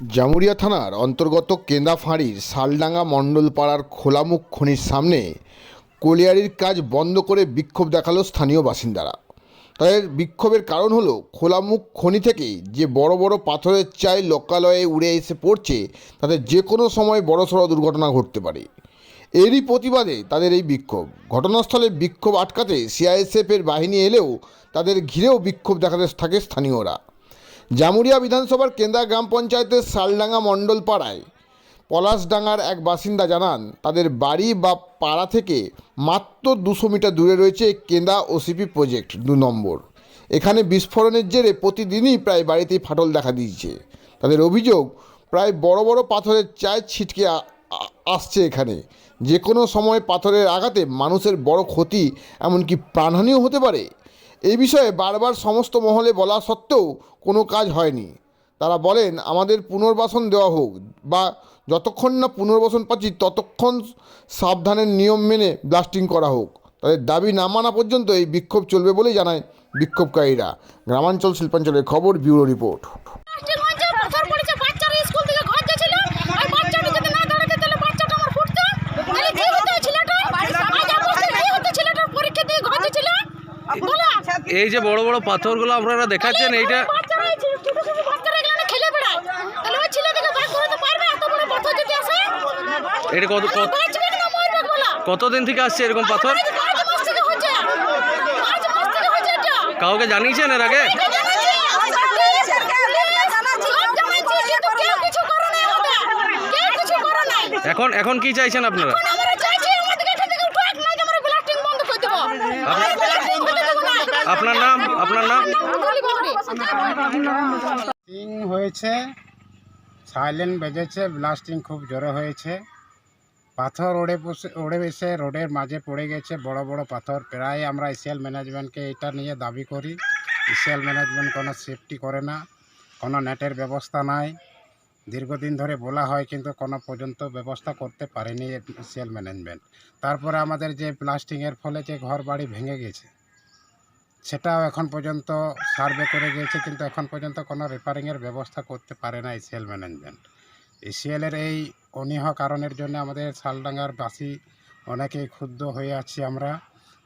জামুরিয়া থানার অন্তর্গত কেন্দাফাঁড়ির শালডাঙ্গা মণ্ডলপাড়ার খোলামুখ খনির সামনে কোলিয়ারির কাজ বন্ধ করে বিক্ষোভ দেখাল স্থানীয় বাসিন্দারা। তাদের বিক্ষোভের কারণ হলো, খোলামুখ খনি থেকে যে বড় বড় পাথরের চাই লোকালয়ে উড়ে এসে পড়ছে, তাতে যে কোনো সময় বড়সড় দুর্ঘটনা ঘটতে পারে। এরই প্রতিবাদে তাদের এই বিক্ষোভ। ঘটনাস্থলে বিক্ষোভ আটকাতে সিআইএসএফের বাহিনী এলেও তাদের ঘিরেও বিক্ষোভ দেখাতে থাকে স্থানীয়রা। জামুরিয়া বিধানসভার কেন্দা গ্রাম পঞ্চায়েতের শালডাঙ্গা মণ্ডল পাড়ায় পলাশডাঙ্গার এক বাসিন্দা জানান, তাদের বাড়ি বা পাড়া থেকে মাত্র দুশো মিটার দূরে রয়েছে কেন্দা ওসিপি প্রজেক্ট দু নম্বর। এখানে বিস্ফোরণের জেরে প্রতিদিনই প্রায় বাড়িতেই ফাটল দেখা দিয়েছে। তাদের অভিযোগ, প্রায় বড় বড় পাথরের চায় ছিটকে আসছে এখানে। যে কোনো সময় পাথরের আঘাতে মানুষের বড় ক্ষতি এমনকি প্রাণহানিও হতে পারে। এই বিষয়ে বারবার সমস্ত মহলে বলা সত্ত্বেও কোনো কাজ হয়নি। তারা বলেন, আমাদের পুনর্বাসন দেওয়া হোক বা যতক্ষণ না পুনর্বাসন পাচ্ছি, ততক্ষণ সাবধানের নিয়ম মেনে ব্লাস্টিং করা হোক। তাদের দাবি না মানা পর্যন্ত এই বিক্ষোভ চলবে বলেই জানায় বিক্ষোভকারীরা। গ্রামাঞ্চল শিল্পাঞ্চলের খবর, ব্যুরো রিপোর্ট প্লাস্টিক মারছে, পাথর পড়েছে, বাচ্চারা স্কুল থেকে ঘর যাচ্ছিল, আর বাচ্চাটা যদি না দাঁড়াতো তাহলে বাচ্চাটা আমার ফুটতো। তাহলে কি হতো ওই ছেলেটার? আজ আর বলছে কি হতো ছেলেটার? পরীক্ষা দিয়ে ঘর যাচ্ছিল? বলো। এই যে বড় বড় পাথরগুলো আপনারা দেখাচ্ছেন এইটা পাথর? এটা কত। কতদিন থেকে আসছে এরকম পাথর। কাউকে জানিয়েছেন এর আগে? এখন এখন কি চাইছেন আপনারা? আপনার নাম? আপনার নাম? হয়েছে সাইলেন্ট বেজেছে ব্লাস্টিং খুব জোরে হয়েছে। পাথর ওড়ে বসে, ওড়ে এসে রোডের মাঝে পড়ে গেছে, বড় বড় পাথর। প্রায় আমরা এশিয়াল ম্যানেজমেন্টকে এটা নিয়ে দাবি করি। এশিয়াল ম্যানেজমেন্ট কোনো সেফটি করে না, কোনো নেটের ব্যবস্থা নাই। দীর্ঘদিন ধরে বলা হয়, কিন্তু কোনো পর্যন্ত ব্যবস্থা করতে পারেনি এশিয়াল ম্যানেজমেন্ট। তারপরে আমাদের যে ব্লাস্টিংয়ের ফলে যে ঘর বাড়ি ভেঙে গেছে সেটাও এখন পর্যন্ত সার্ভে করে গিয়েছে, কিন্তু এখন পর্যন্ত কোনো রিপেয়ারিংয়ের ব্যবস্থা করতে পারে না এসিএল ম্যানেজমেন্ট। এসিএলের এই অনীহ কারণের জন্য আমাদের শালডাঙ্গার বাসি অনেকেই ক্ষুব্ধ হয়ে আছি আমরা।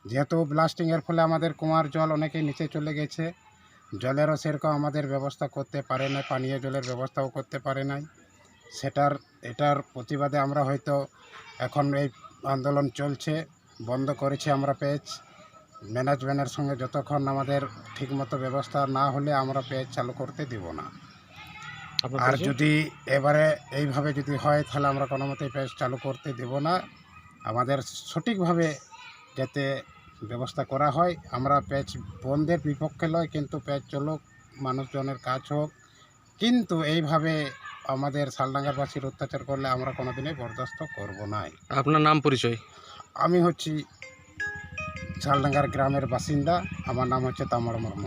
যেহেতু ব্লাস্টিংয়ের ফলে আমাদের কুয়ার জল অনেকেই নিচে চলে গেছে, জলেরও সেরকম আমাদের ব্যবস্থা করতে পারে না পানীয় জলের ব্যবস্থাও করতে পারে নাই। সেটার, এটার প্রতিবাদে আমরা হয়তো এখন এই আন্দোলন চলছে, বন্ধ করেছি আমরা পেজ। ম্যানেজমেন্টের সঙ্গে যতক্ষণ আমাদের ঠিকমতো ব্যবস্থা না হলে আমরা পেজ চালু করতে দিব না। আর যদি এবারে এইভাবে যদি হয় তাহলে আমরা কোনো মতেই পেজ চালু করতে দেব না। আমাদের সঠিকভাবে যাতে ব্যবস্থা করা হয় আমরা পেজ বন্ধের বিপক্ষে নয় কিন্তু পেজ চলুক মানুষজনের কাজ হোক। কিন্তু এইভাবে আমাদের শালডাঙ্গারবাসীর অত্যাচার করলে আমরা কোনোদিনই বরদাস্ত করব না আপনার নাম পরিচয়? আমি হচ্ছি শালডাঙ্গার গ্রামের বাসিন্দা। আমার নাম হচ্ছে তামর মর্ম